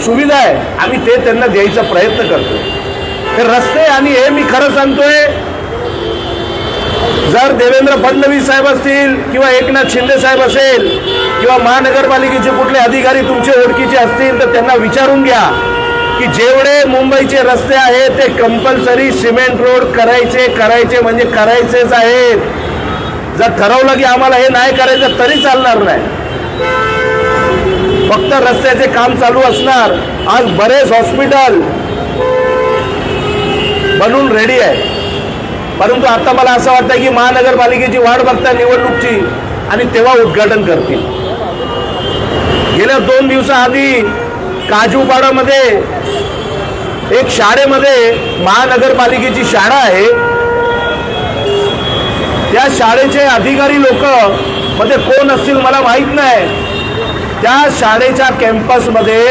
सुविधा आहे. आम्ही ते त्यांना द्यायचा प्रयत्न करतो हे रस्ते आणि हे मी खरं सांगतोय जर देवेंद्र फडणवीस साहेब असतील किंवा एकनाथ शिंदे साहेब असेल किंवा महानगरपालिकेचे कुठले अधिकारी तुमचे ओळखीचे असतील तर त्यांना विचारून घ्या की जेवढे मुंबईचे रस्ते आहेत ते कंपल्सरी सिमेंट रोड करायचे करायचे म्हणजे करायचेच आहेत. जर ठरवलं की आम्हाला हे नाही करायचं तरी चालणार नाही. फक्त रस्त्याचे काम चालू असणार. आज बरेच हॉस्पिटल बनून रेडी आहे. परंतु आता मला असं वाटतं की महानगरपालिकेची वाट बघता निवडणूकची आणि तेव्हा उद्घाटन करतील. गेल्या दोन दिवसाआधी काजूपाडामध्ये एक शाळेमध्ये महानगरपालिकेची शाळा आहे. त्या शाळेचे अधिकारी लोक मध्ये कोण असतील मला माहीत नाही. त्या शाळेच्या कॅम्पसमध्ये